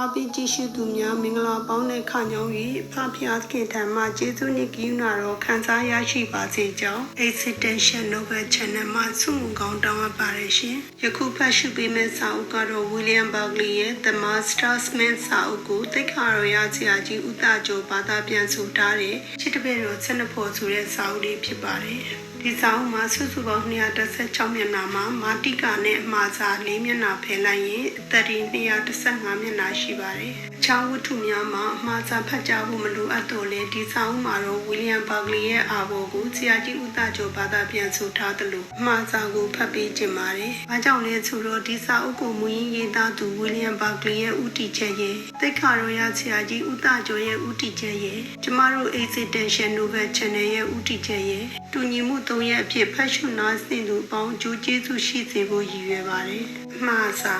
အားပေးကြည့်ရှုသူများမင်္ဂလာပေါင်းနဲ့ခညောင်း၍ဖဖျားခင်ထံမှကျေးဇူးနှင့်ကရုဏာတော်ခံစားရရှိပါစေကြောင်း Accidental Novel Channel မှာဆုမွန်ကောင်းတောင်းအပ်ပါတယ်ရှင်။ယခုဖတ်ရှုပေးမယ့်စာအုပ်ကတော့ William Buckley ရဲ့ The Mastersman စာအုပ်ကိုသိက္ခာတော်ရဆရာကြီးဦးသားကျော်ဘာသာပြန်ဆိုထားတဲ့ချစ်တပည့်တော်ဆက်နှစ်ဖို့ဆိုတဲ့စာအုပ်လေးဖြစ်ပါတယ်။ဒီစာအုပ်မှာစုစုပေါင်း216မျက်နှာမှာမာတိကာနဲ့အမှားစာ၄မျက်နှာဖယ်လိုက်ရင်အသက်ဒီ215မျက်နှာရှိပါတယ်။အခြားဝတ္ထုများမှာအမှားစာဖတ်ကြဖို့မလိုအပ်တော့လေဒီစာအုပ်မှာတော့ဝီလျံဘာဂလီရဲ့အာဘော်ကိုဆရာကြီးဦးသားကျော်ဘာသာပြန်ဆိုထားသလိုအမှားစာကိုဖတ်ပေးခြင်းပါတယ်။ဘာကြောင့်လဲဆိုတော့ဒီစာအုပ်ကိုမူရင်းရေးသားသူဝီလျံဘာဂလီရဲ့ဦးတည်ချက်ရဲ့သိက္ခာတော်ရဆရာကြီးဦးသားကျော်ရဲ့ဦးတည်ချက်ရဲ့ကျမတို့ Accidental Novel Channel ရဲ့ဦးတည်ချက်ရဲ့တူညီမှုသုံးရက်အဖြစ်ဖတ်ရှုနားဆင်သူအပေါင်းအကျိုးကျေးဇူးရှိစေဖို့ရည်ရွယ်ပါတယ်။အမှားစာ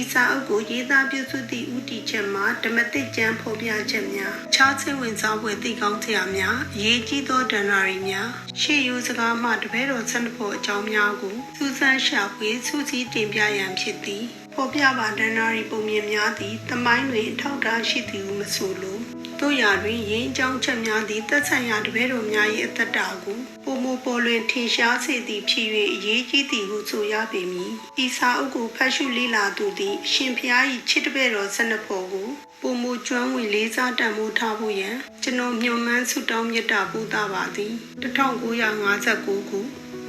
ဤစာအုပ်ကိုရေးသားပြုစုသည့်ဦးတည်ချက်မှာဓမ္မတိကျမ်းဖော်ပြချက်များခြားစိတ်ဝင်စားဖွယ်သိကောင်းစရာများအရေးကြီးသောဒဏ္ဍာရီများရှေ့ယူစကားမှတပည့်တော်ဆန္ဒဖို့အကြောင်းများကိုစူးစမ်းရှာဖွေစူးစီးတင်ပြရန်ဖြစ်သည်ဖော်ပြပါဒဏ္ဍာရီပုံမြင်များသည်တမိုင်းတွင်အထောက်အထားရှိသည်ဟုမဆိုလို တို့ရာတွင်ရင်းအကြောင်းချက်များသည့်သက်ဆိုင်ရာတပည့်တော်များ၏အသက်တာကိုပုံမပေါ်လွင်ထင်ရှားစေသည်ဖြစ်၍အရေးကြီးသည်ဟုဆိုရပေမည်ဤစာအုပ်ကိုဖတ်ရှုလေ့လာသူသည်အရှင်ဖျား၏ချစ်တပည့်တော်ဆန္ဒဖို့ကိုပုံမကျွမ်းဝင်လေးစားတန်ဖိုးထားဖို့ရန်ကျွန်တော်မျှော်မှန်းဆုတောင်းမြတ်တာပို့တာပါသည်1959ခု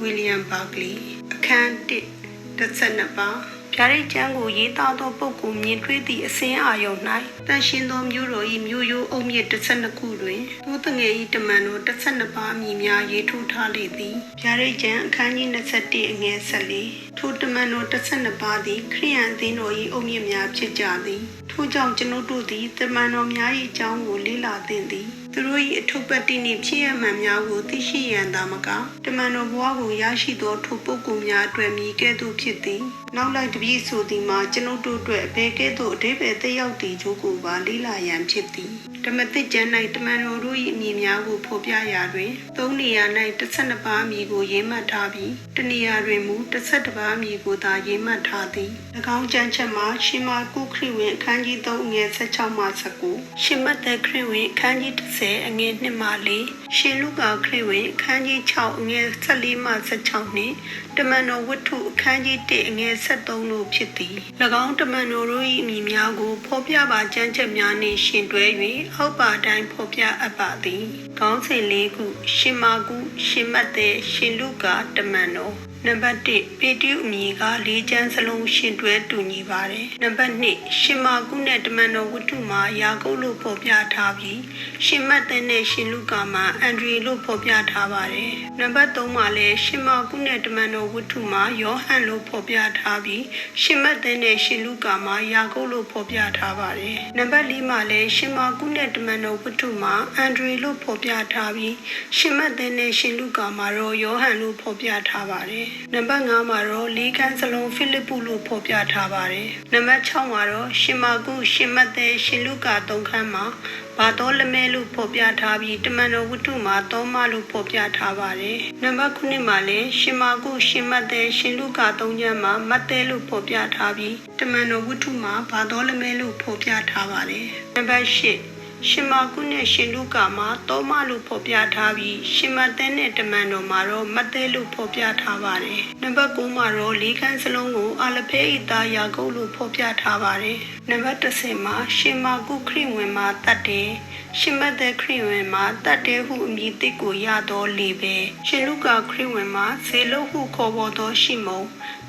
ဝီလျံဘာဂလီအခန်း1တစ်ဆက်နှစ်ပါး ပြရိတ်ကျမ်းကိုရေးသားသောပုဂ္ဂိုလ်မြင်တွေ့သည့်အစင်းအာယုံ၌တန်ရှင်သောမျိုးတော်၏မျိုးရိုးအုံမြင့်12ခုတွင်သူတငယ်၏တမန်တော်12ပါးအမည်များရေးထိုးထားလေသည်ပြရိတ်ကျမ်းအခန်းကြီး21အငယ်14ထိုတမန်တော်12ပါးသည်ခရိယန်အသင်းတော်၏အုံမြင့်များဖြစ်ကြသည်ထို့ကြောင့်ကျွန်ုပ်တို့သည်တမန်တော်များ၏အကြောင်းကိုလေ့လာသင့်သည်သူတို့၏အထုပ်ပတ်တိနှင့်ဖြစ်ရမှန်များကိုသိရှိရန်သာမကတမန်တော်ဘဝကိုရရှိသောထိုပုဂ္ဂိုလ်များအတွက်မြည်ကဲ့သို့ဖြစ်သည်နောက်လိုက်တပည့်ဆိုသည်မှာကျွန်ုပ်တို့အတွက်အဘယ်ကဲ့သို့အဓိပ္ပာယ်သက်ရောက်သည်ချို့ကိုပါလေ့လာရန်ဖြစ်သည် ဓမ္မသစ်ကျမ်း၌တမန်တော်တို့၏အမည်များကိုဖော်ပြရာတွင်သုံးနေရာ၌12ပါးအမည်ကိုရေးမှတ်ထားပြီးတနေရာတွင်မူ12ပါးအမည်ကိုသာရေးမှတ်ထားသည်၎င်းကျမ်းချက်မှာရှင်မာကုခရစ်ဝင်အခန်းကြီး3အငယ်16မှ19ရှင်မတ်သက်ခရစ်ဝင်အခန်းကြီး10အငယ်1မှ4ရှင်လုကာခရစ်ဝင်အခန်းကြီး6အငယ်14မှ16နှင့်တမန်တော်ဝတ္ထုအခန်းကြီး1အငယ်73တို့ဖြစ်သည်၎င်းတမန်တော်တို့၏အမည်များကိုဖော်ပြပါကျမ်းချက်များနှင့်ရှင်တွဲ၍အောက်ပါတိုင်းဖော်ပြအပ်ပါသည်ခေါင်းစဉ်၄ခုရှင်မာကုရှင်မတ်သက်ရှင်လုကာတမန်တော် နံပါတ်1ပေတိအမည်ကလေးချမ်းစလုံးရှင်တွဲတူညီပါတယ်နံပါတ်2ရှင်မာကုနဲ့တမန်တော်ဝတ္ထုမှာယာကုပ်လို့ဖော်ပြထားပြီးရှင်မတ်တဲ့နဲ့ရှင်လုကာမှာအန်ဒရီလို့ဖော်ပြထားပါတယ်နံပါတ်3မှာလည်းရှင်မာကုနဲ့တမန်တော်ဝတ္ထုမှာယောဟန်လို့ဖော်ပြထားပြီးရှင်မတ်တဲ့နဲ့ရှင်လုကာမှာယာကုပ်လို့ဖော်ပြထားပါတယ်နံပါတ်4မှာလည်းရှင်မာကုနဲ့တမန်တော်ဝတ္ထုမှာအန်ဒရီလို့ဖော်ပြထားပြီးရှင်မတ်တဲ့နဲ့ရှင်လုကာမှာတော့ယောဟန်လို့ဖော်ပြထားပါတယ်နံပါတ်5မှာတော့လေးခန်းစလုံးဖိလိပ္ပုလို့ဖော်ပြထားပါတယ်နံပါတ်6မှာတော့ရှင်မာကုရှင်မတ်တဲ့ရှင်လုကာ၃ခန်းမှာဘာတော်လမဲလို့ဖော်ပြထားပြီးတမန်တော်ဝတ္ထုမှာသောမလို့ဖော်ပြထားပါတယ်။နံပါတ်9မှာလည်းရှင်မာကုရှင်မတ်တဲ့ရှင်လုကာ၃ညမှာမတ်တဲလို့ဖော်ပြထားပြီးတမန်တော်ဝတ္ထုမှာဘာတော်လမဲလို့ဖော်ပြထားပါတယ်။နံပါတ်10 ရှင်မာကုနဲ့ရှင်လုကာမှာတောမလို့ဖော်ပြထားပြီးရှင်မသဲနဲ့တမန်တော်မှာတော့မသဲလို့ဖော်ပြထားပါတယ်။နံပါတ်9မှာတော့လေးခန်းစလုံးကိုအာလဖဲဤသားယာကုပ်လို့ဖော်ပြထားပါတယ်။နံပါတ်10မှာရှင်မာကုခရစ်ဝင်မှာတတ်တယ်။ရှင်မသဲခရစ်ဝင်မှာတတ်တယ်ဟုအမည်တစ်ကိုရတော်လေပဲ။ရှင်လုကာခရစ်ဝင်မှာဇေလုဟုခေါ်ပေါ်သောရှိမုံ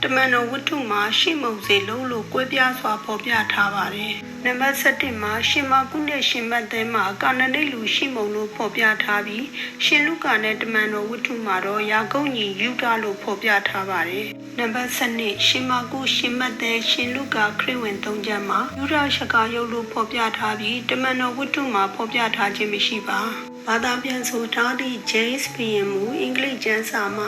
တမန်တော်ဝတ္ထုမှာရှိမုံစေလုံးလို့ကွဲပြားစွာဖော်ပြထားပါတယ်။နံပါတ်7မှာရှင်မာကုနဲ့ရှင်မတ်သဲမှာကာနနိတ်လူရှိမုံလို့ဖော်ပြထားပြီးရှင်လုကာနဲ့တမန်တော်ဝတ္ထုမှာတော့ယာကုပ်ညီယူဒလို့ဖော်ပြထားပါတယ်။နံပါတ်7ရှင်မာကုရှင်မတ်သဲရှင်လုကာခရစ်ဝင်၃ကျမ်းမှာယူဒရှကာယုတ်လို့ဖော်ပြထားပြီးတမန်တော်ဝတ္ထုမှာဖော်ပြထားခြင်းမရှိပါ။ဘာသာပြန်ဆိုထားသည့် James ဘီယံမူအင်္ဂလိပ်ကျမ်းစာမှ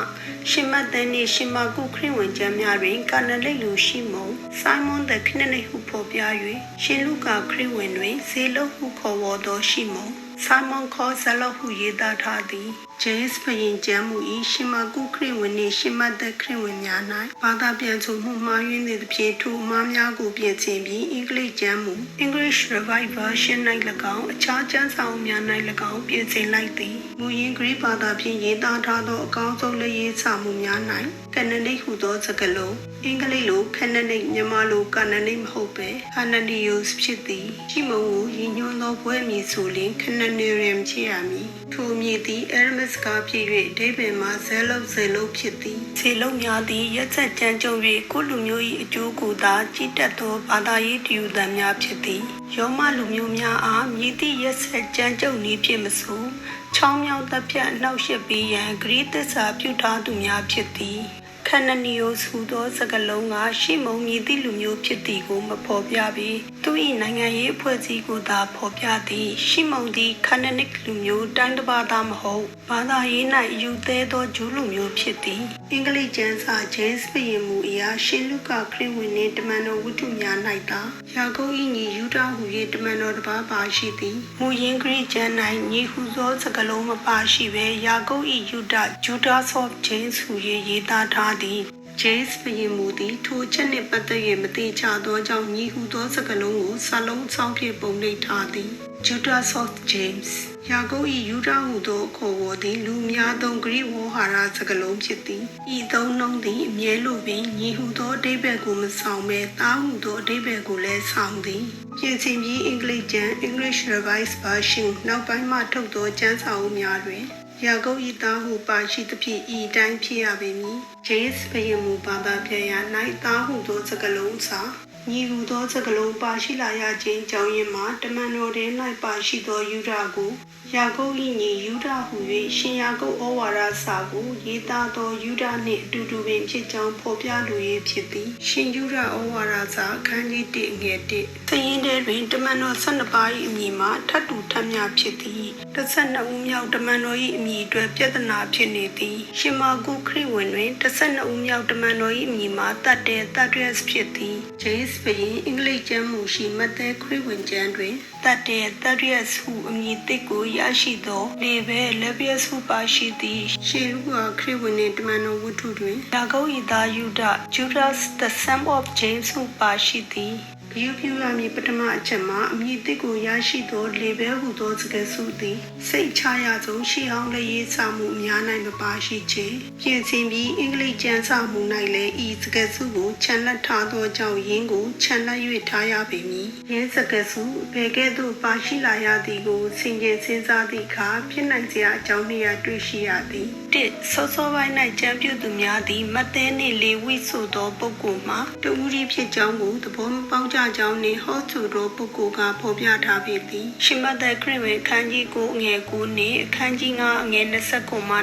ရှင်မတ်သဲနှင့်ရှင်မာကုခရစ်ဝင်ကျမ်းများတွင်ကာနလိတ်လူရှိမုံ Simon the Kennedy ဟုဖော်ပြ၍ရှင်လုကာခရစ်ဝင်တွင်ဇေလုဟုခေါ်ဝေါ်သောရှိမုံ Simon ခေါ်ဇလော့ဟုရေးသားထားသည် ဂျေးစ်ဘရင်ကျမ်းမူ၏ရှင်မကုခရစ်ဝင်နှင့်ရှင်မသက်ခရစ်ဝင်များ၌ဘာသာပြန်ဆိုမှုမှားယွင်းသည့်သဖြင့်ထိုအမှားများကိုပြင်ဆင်ပြီးအင်္ဂလိပ်ကျမ်းမူ English Revised Version ၌၎င်းအခြားကျမ်းစာအုပ်များ၌၎င်းပြင်ဆင်လိုက်သည်မူရင်းဂရိဘာသာဖြင့်ရေးသားထားသောအကောင်းဆုံးလက်ရေးစာမှုများ၌ကနနိဟူသောစကားလုံးအင်္ဂလိပ်လိုခဏနိမြန်မာလိုကနနိမဟုတ်ပဲခဏနိယုစ်ဖြစ်သည်ရှိမုံကိုရည်ညွှန်းသောဘွဲ့မည်ဆိုလျှင်ခဏနိရမ်ဖြစ်ရမည်ထိုအမည်သည် Arabic ကဖြစ်၍အဓိပ္ပာယ်မှာဇဲလုံးဇဲလုံးဖြစ်သည်ဇေလုံးများသည်ရက်ဆက်ကြမ်းကြုံ၍ကိုယ်လူမျိုး၏အကျိုးကိုသာကြည်တက်သောဘာသာရေးတည်ယူသံများဖြစ်သည်ယောမလူမျိုးများအားမြည်သည့်ရက်ဆက်ကြမ်းကြုံနည်းဖြစ်မဆိုချောင်းမြောင်းတပ်ဖြတ်အနှောက်ယှက်ပေးရန်ဂရိသစ္စာပြုထားသူများဖြစ်သည် ခန္နနီယိုဟူသောစကားလုံးကရှေ့မုံမြည်သည့်လူမျိုးဖြစ်သည်ကိုမဖော်ပြပြီးသူ၏နိုင်ငံရေးအဖွဲ့အစည်းကိုသာဖော်ပြသည်ရှေ့မုံသည်ခန္နနစ်လူမျိုးတိုင်းတစ်ပါးသားမဟုတ်ဘာသာရေး၌ယူသေးသောဂျူးလူမျိုးဖြစ်သည်အင်္ဂလိပ်ကျမ်းစာဂျေးစ်ဘရင်မူအရာရှင်လုကာခရစ်ဝင်နှင့်တမန်တော်ဝတ္ထုများ၌သာယာကုပ်၏ညီယူဒဟူ၍တမန်တော်တစ်ပါးပါရှိသည်မူရင်းဂရိကျမ်း၌ညီဟူသောစကားလုံးမပါရှိဘဲယာကုပ်၏ယူဒဂျူဒာဆော့ဂျေးစ်ဟူ၍ရေးသားထားသည်ဂျေးစ်ဘရင်မူသည်ထိုချက်နှင့်ပတ်သက်၍မတိချသောကြောင့်ညီဟုသောစကားလုံးကိုစာလုံးဆောင်ဖြင့်ပုံနှိပ်ထားသည် Judas of James ယာကုပ်၏ယူဒဟုသောအခေါ်ဝေါ်သည်လူများသောဂရိဝေါဟာရစကားလုံးဖြစ်သည်ဤသုံးလုံးသည်အမြဲလိုပင်ညီဟုသောအဓိပ္ပာယ်ကိုမဆောင်ဘဲတားဟုသောအဓိပ္ပာယ်ကိုလည်းဆောင်သည်ပြင်ဆင်ပြီးအင်္ဂလိပ်ကျမ်း English Revised Version နောက်ပိုင်းမှထုတ်သောကျမ်းစာအုပ်များတွင် ယာကုပ်ဤသားဟုပါရှိသဖြင့်ဤတိုင်းဖြစ်ရပေမည်။ဂျေးစ်ဘယင်မူဘာသာပြန်ရာ၌သားဟုသောစကားလုံးစာညီဟုသောစကားလုံးပါရှိလာရခြင်းကြောင့်ယင်မှာတမန်တော်တွင်၌ပါရှိသောယူဒကိုယာကုပ်၏ညီယူဒဟု၍ရှင်ယာကုပ်ဩဝါဒစာကိုရေးသားသောယူဒနှင့်အတူတူပင်ဖြစ်ကြောင်းဖော်ပြလို၍ဖြစ်သည်ရှင်ယူဒဩဝါဒစာအခန်းကြီး1ငယ်1သရင်တဲတွင်တမန်တော်12ပါး၏အမည်မှာထပ်တူထပ်မြဖြစ်သည်12ဦးမြောက်တမန်တော်၏အမည်အတွက်ပြဿနာဖြစ်နေသည်ရှင်မာကုခရစ်ဝင်တွင်12ဦးမြောက်တမန်တော်၏အမည်မှာတတ်တဲ့တတ်ရက်ဖြစ်သည်ဂျေးစ်ဘရင်အင်္ဂလိပ်ကျမ်းမူရှိမဿဲခရစ်ဝင်ကျမ်းတွင်တတ်တဲ့တတ်ရက်ဟုအမည်သစ်ကိုရရှိသောလေဘဲလက်ပြစုပါရှိသည်ရှေလူကခရစ်ဝင်နှင့်တမန်တော်ဝတ္ထုတွင်ယာကုပ်၏သားယူဒ Judas the son of James ဟုပါရှိသည် ဂယုပြုရမည်ပထမအချက်မှာအမည်တစ်ကိုရရှိသောလေဘဲဟုသောစကားစုသည်စိတ်ချရဆုံးရှေးအောင်လည်းရေးစာမှုအများ၌မပါရှိချေပြင်ဆင်ပြီးအင်္ဂလိပ်ကျမ်းစာမှု၌လည်းဤစကားစုကိုခြံလက်ထားသောကြောင့်ရင်းကိုခြံလက်၍ထားရပေမည်ရင်းစကားစုဘယ်ကဲ့သို့ပါရှိလာရသည်ကိုဆင်ခြင်စဉ်းစားသည့်အခါဖြစ်နိုင်စရာအကြောင်းနှစ်ရာတွေ့ရှိရသည် တစ်စောစောပိုင်း၌ကြံပြုသူများသည်မဿဲနှင့်လေဝိဆိုသောပုဂ္ဂိုလ်မှာတူဦးရီဖြစ်ကြောင်းကိုသဘောမပေါက်ကြကြောင်းနှင့်ဟောဆိုသောပုဂ္ဂိုလ်ကဖော်ပြထားပေသည်ရှင်မသက်ခရစ်ဝင်အခန်းကြီး9အငယ်9နှင့်အခန်းကြီး9အငယ်29မှ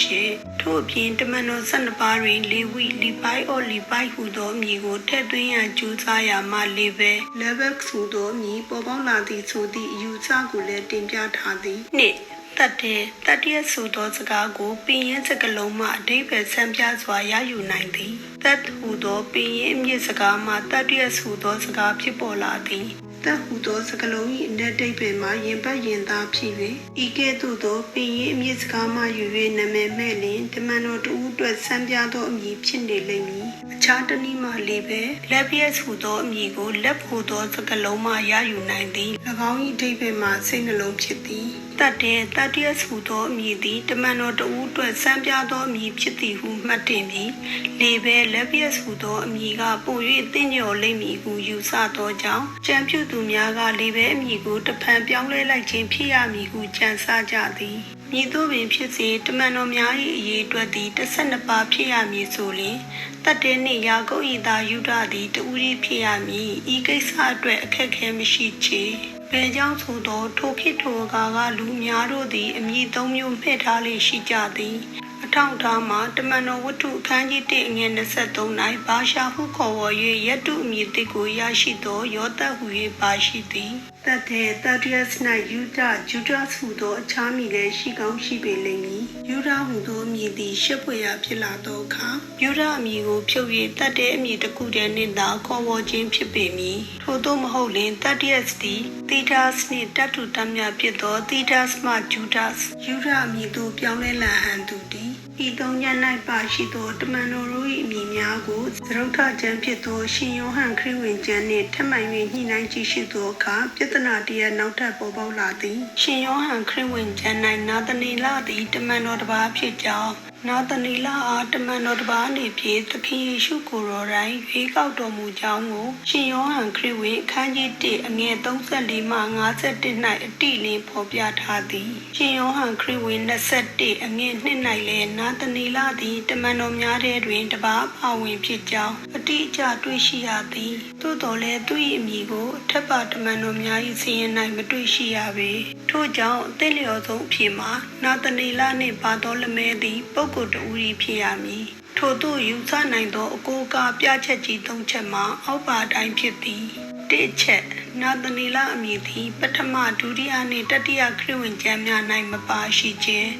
28ထို့အပြင်တမန်တော်12ပါးတွင်လေဝိလီပိုင်အော်လီပိုင်ဟူသောအမည်ကိုထည့်သွင်းရန်ကြိုးစားရာမှလေပဲ level ဟူသောအမည်ပေါ်ပေါက်လာသည်ဆိုသည့်အယူဆကိုလည်းတင်ပြထားသည်နှစ် တတ်တဲ့တတ်တဲ့ဆိုသောစကားကိုပင်ရင်စကလုံးမှအဓိပ္ပာယ်ဆန်းပြစွာရယူနိုင်သည်တတ်ဟူသောပင်ရင်အမြင့်စကားမှတတ်တဲ့ဆိုသောစကားဖြစ်ပေါ်လာသည်တဟူသောစကလုံး၏အ내ဒိတ်ပင်မှာရင်ပတ်ရင်သားဖြစ်၍ဤကဲ့သို့သောပင်ရင်အမြင့်စကားမှယူ၍နာမည်မဲ့လင်တမန်တော်တူအတွက်ဆန်းပြသောအမည်ဖြစ်နေလိမ့်မည် အခြားတနည်းမှလေးပဲလက်ပြည့်ဟူသောအမည်ကိုလက်ဟူသောစကလုံးမှရယူနိုင်သည်၎င်း၏အဓိပ္ပာယ်မှာစိတ်နှလုံးဖြစ်သည်တတ်တဲ့တတ်တဲ့ဟူသောအမည်သည်တမန်တော်တူအတွက်ဆန်းပြသောအမည်ဖြစ်သည်ဟုမှတ်တင်ပြီးလေပဲလက်ပြည့်ဟူသောအမည်ကပို၍တင့်ကျော်လိမ့်မည်ဟုယူဆသောကြောင့်ကြံပြုသူများကလေပဲအမည်ကိုတဖန်ပြောင်းလဲလိုက်ခြင်းဖြစ်ရမည်ဟုကြံစကြသည် မည်သို့ပင်ဖြစ်စေတမန်တော်များ၏အရေးအတွက်သည်12ပါးဖြစ်ရမည်ဆိုလျှင်တတ်တဲ့နှင့်ယာကုပ်၏သာယူဒသည်တူရီဖြစ်ရမည်ဤကိစ္စအတွက်အခက်အခဲမရှိချေဘယ်ကြောင့်ဆိုသောထိုခေတ်ထိုအခါကလူများတို့သည်အမည်သုံးမျိုးမှဲ့ထားလေရှိကြသည်အထောက်ထားမှာတမန်တော်ဝတ္ထုအခန်းကြီး1အငယ်23၌ဘာရှာဟုခေါ်ဝေါ်၍ယတုအမည်တစ်ကိုရရှိသောယောသဟု၍ပါရှိသည် တတ်တဲ့တတ်ရစ်၌ယူဒဂျူဒတ်ဟုသောအခြားမည်လည်းရှိကောင်းရှိပေလိမ့်မည်ယူရဟုသောအမည်သည်ရှက်ဖွယ်ရာဖြစ်လာသောအခါယူရအမည်ကိုဖြုတ်၍တတ်တဲ့အမည်တစ်ခုတည်းနှင့်သာခေါ်ဝေါ်ခြင်းဖြစ်ပေမည်ထို့သောမဟုတ်လင်တတ်တရက်သည်သီတာစ်နှင့်တတ်တူတတ်မြဖြစ်သောသီတာစ်မှဂျူဒတ်ယူရအမည်သို့ပြောင်းလဲလာဟန်သူသည် ဤသုံးည၌ပါရှိသောတမန်တော်တို့၏အမည်များကိုသရုတ်ထကျမ်းဖြစ်သောရှင်ယောဟန်ခရစ်ဝင်ကျမ်းနှင့်ထပ်မံ၍ညှိနှိုင်းကြည့်ရှုသောအခါပြဿနာတရားနောက်ထပ်ပေါ်ပေါက်လာသည်ရှင်ယောဟန်ခရစ်ဝင်ကျမ်း၌နာသနေလသည်တမန်တော်တစ်ပါးဖြစ်ကြောင်း နာသနီလအားတမန်တော်တစ်ပါးအနေဖြင့်သခင်ယေရှုကိုယ်တော်တိုင်ရွေးကောက်တော်မူကြောင်းကိုရှင်ယောဟန်ခရစ်ဝင်အခန်းကြီး1အငယ်34မှ51၌အတိအလင်းဖော်ပြထားသည်ရှင်ယောဟန်ခရစ်ဝင်21အငယ်2၌လည်းနာသနီလသည်တမန်တော်များထဲတွင်တပါးပါဝင်ဖြစ်ကြောင်းအတိအကျတွေ့ရှိရသည်သို့တော်လည်းသူ၏အမည်ကိုအထက်ပါတမန်တော်များ၏စီရင်၌မတွေ့ရှိရပေ ထို့ကြောင့်အသင့်လျော်ဆုံးအဖြစ်မှာနာသနီလနှင့်ပါတော်လမဲသည်ပုဂ္ဂိုလ်တဦး၏ဖြစ်ရမည်ထို့သို့ယူဆနိုင်သောအကိုအကာပြချက်ကြီးသုံးချက်မှာအောက်ပါအတိုင်းဖြစ်သည်တစ်ချက်နာသနီလအမည်သည်ပထမဒုတိယနှင့်တတိယခရစ်ဝင်ကျမ်းများ၌မပါရှိခြင်း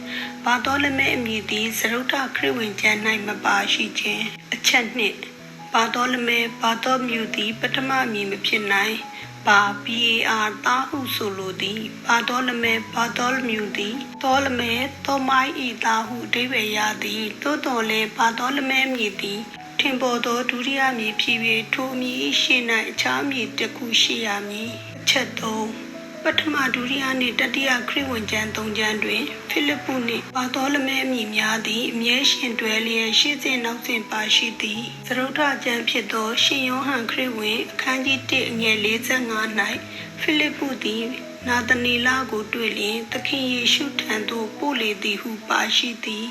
ဘာတော်လမဲအမည်သည်သရုတ်ထခရစ်ဝင်ကျမ်း၌မပါရှိခြင်းအချက်နှင့်ဘာတော်လမဲဘာတော်မြူသည်ပထမအမည်မဖြစ်နိုင် ပါ PAR တာဟုဆိုလိုသည်ဘာတော်လမဲဘာတော်မြူသည်တော်လမဲတော်မိုင်းဤတာဟုအဓိပ္ပာယ်ရသည်သို့တော်လည်းဘာတော်လမဲမည်သည်ထင်ပေါ်သောဒုတိယမည်ဖြစ်၍ထိုအမည်ရှိ၌အခြားမည်တစ်ခုရှိရမည်အချက်သုံး ပထမဒုတိယနှင့်တတိယခရစ်ဝင်ကျမ်းသုံးကျမ်းတွင် ဖိလိပ္ပုနှင့်ဘာတော်လမဲအမည်များသည်အမြဲရှင်တွဲလျက်ရှေ့စဉ်နောက်စဉ်ပါရှိသည်သရုတ်ထကျမ်းဖြစ်သော ရှင်ယောဟန်ခရစ်ဝင်အခန်းကြီး1အငယ်45၌ဖိလိပ္ပုသည်နာသနီလကိုတွေ့လျင်သခင်ယေရှုထံသို့ပို့လေသည်ဟုပါရှိသည်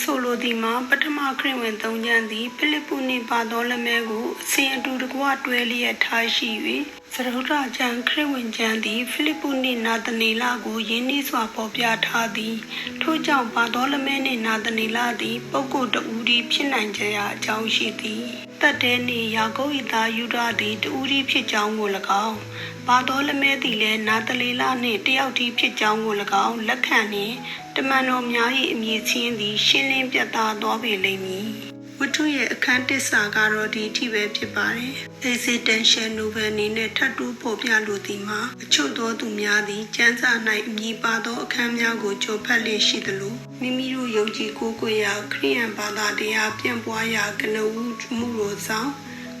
ဆိုလိုသည်မှာပထမခရစ်ဝင်သုံးကျမ်းသည်ဖိလိပ္ပုနှင့်ပါတော်လမဲကိုအစဉ်အတူတကွတွဲလျက်ထားရှိ၍ သရုတ်ထကျမ်းခရစ်ဝင်ကျမ်းသည်ဖိလိပ္ပုနှင့်နာသနီလကိုယင်းနှီးစွာပေါ်ပြထားသည်ထို့ကြောင့်ပါတော်လမဲနှင့်နာသနီလသည်ပုဂ္ဂိုလ်တဦးသည်ဖြစ်နိုင်ကြရာအကြောင်းရှိသည်တတ်တဲ့နှင့်ယာကုပ်၏သားယူဒသည်တဦးသည်ဖြစ်ကြောင်းကို၎င်းပါတော်လမဲသည်လည်းနာသလီလနှင့်တယောက်တည်းဖြစ်ကြောင်းကို၎င်းလက်ခံနှင့်တမန်တော်များ၏အမည်ချင်းသည်ရှင်းလင်းပြသသွားပေလိမ့်မည် ဝတ္ထုရဲ့အခန်းတစ္ဆာကတော့ဒီအထိပဲဖြစ်ပါတယ် existential novel အနေနဲ့ထပ်တူးပေါ်ပြလိုသည်မှာအချို့သောသူများသည်ကျမ်းစာ၌အမည်ပါသောအခန်းများကိုကြိုဖတ်လျက်ရှိသလိုမိမိတို့ယုံကြည်ကိုးကွယ်ရာခရိယန်ဘာသာတရားပြန့်ပွားရာကနဦးမှုတော်ဆောင်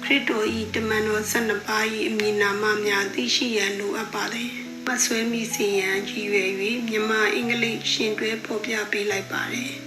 ခရစ်တော်၏တမန်တော်12ပါး၏အမည်နာမများသိရှိရန်လိုအပ်ပါတယ်။မဆွဲမိစေရန်ကြည်ရွယ်၍မြန်မာအင်္ဂလိပ်ရှင်တွဲဖော်ပြပေးလိုက်ပါတယ်။